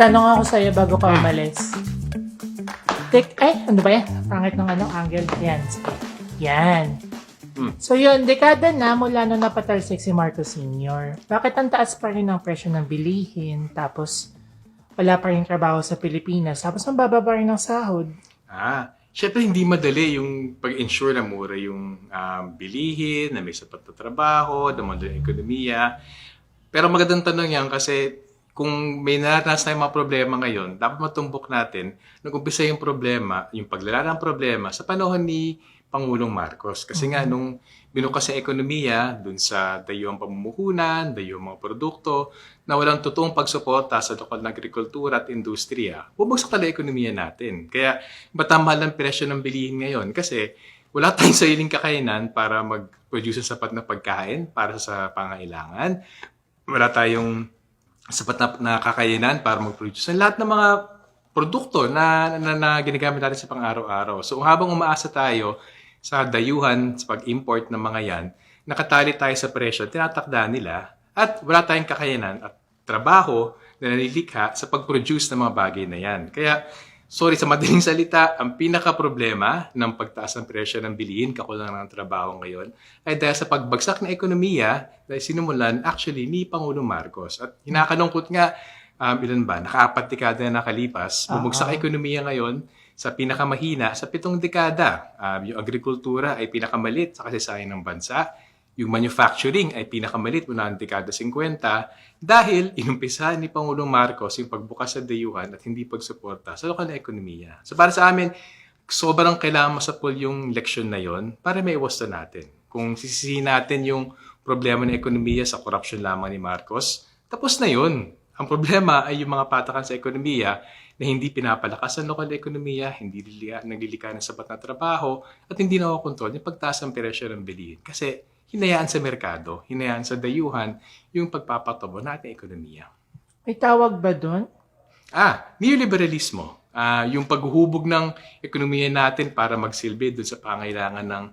tanong ako sa'yo bago ka umalis. Tek, ay, ano ba yan? Pangit ng ano, angle. Yan. Yan. Hmm. So yun, dekada na mula nung napatalsik si Marcos Sr. Bakit ang taas pa rin ang presyo ng bilihin? Tapos, wala pa rin trabaho sa Pilipinas. Tapos, ang baba pa rin ng sahod. Ah, syempre hindi madali yung pag-ensure na mura yung um, bilihin, na may sapat na trabaho, na madali ang ekonomiya. Pero magandang tanong yan kasi kung may naranasan tayong mga problema ngayon, dapat matumbok natin nag-umpisa yung problema, yung paglala ng problema sa panahon ni Pangulong Marcos. Kasi nga, nung binukas sa ekonomiya, dun sa dayuang pamumuhunan, dayuang mga produkto, na walang totoong pagsuporta sa lokal na agrikultura at industriya, bubagsak talaga ekonomiya natin. Kaya, ba't ang mahal ng presyo ng bilihin ngayon? Kasi, wala tayong sariling kakayanan para mag-produce ng sapat na pagkain para sa pangailangan. Wala tayong sapat na, na kakayanan para mag-produce ng lahat ng mga produkto na, na, na ginagamit natin sa pang-araw-araw. So habang umaasa tayo sa dayuhan, sa pag-import ng mga yan, nakatali tayo sa presyo, tinatakda nila, at wala tayong kakayanan at trabaho na nalilikha sa pag-produce ng mga bagay na yan. Kaya, sorry sa madaling salita, ang pinaka-problema ng pagtaas ng presyo ng bilihin, kakulangan ng trabaho ngayon, ay dahil sa pagbagsak ng ekonomiya na sinimulan actually ni Pangulong Marcos. At hinakalungkot nga, um, ilan ba, nakaapat dekada na nakalipas, bumagsak ang ekonomiya ngayon sa pinakamahina sa pitong dekada. Um, yung agrikultura ay pinakamalit sa kasaysayan ng bansa. Yung manufacturing ay pinakamalit mula ng dekada 50 dahil inumpisa ni Pangulong Marcos yung pagbukas sa dayuhan at hindi pagsuporta sa lokal na ekonomiya. So para sa amin, sobrang kailangan masapul yung leksyon na yon para may iwasan natin. Kung sisisihin natin yung problema ng ekonomiya sa corruption lamang ni Marcos, tapos na yun. Ang problema ay yung mga patakan sa ekonomiya na hindi pinapalakas ang lokal na ekonomiya, hindi naglilika ng sapat na trabaho, at hindi nakokontrol yung pagtaas ng presyo ng bilihin. Kasi hinayaan sa merkado, hinayaan sa dayuhan yung pagpapatubo nating ekonomiya. May tawag ba doon? Ah, neoliberalismo. Ah, yung paghuhubog ng ekonomiya natin para magsilbi dun sa pangailangan ng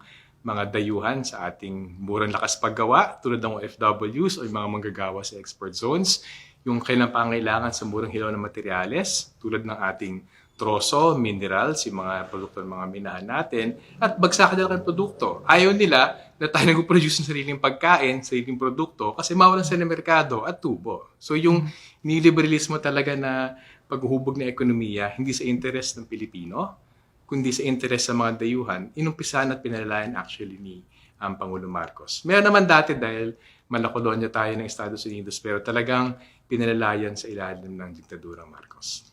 mga dayuhan sa ating murang lakas paggawa tulad ng OFWs o yung mga manggagawa sa export zones, yung kailang pangailangan sa murang hilaw na materyales tulad ng ating troso, minerals, yung mga produkto ng mga minahan natin, at bagsakan nila ng produkto. Ayaw nila na tayo nag-produce ng sariling pagkain, sariling produkto, kasi mawalan sila ng merkado at tubo. So yung neoliberalismo talaga na paghuhubog ng ekonomiya, hindi sa interest ng Pilipino, kundi sa interest sa mga dayuhan, inumpisahan at pinalalayan actually ni ang Pangulong Marcos. Meron naman dati dahil malakolonya tayo ng Estados Unidos, pero talagang pinalalayan sa ilalim ng diktadurang Marcos.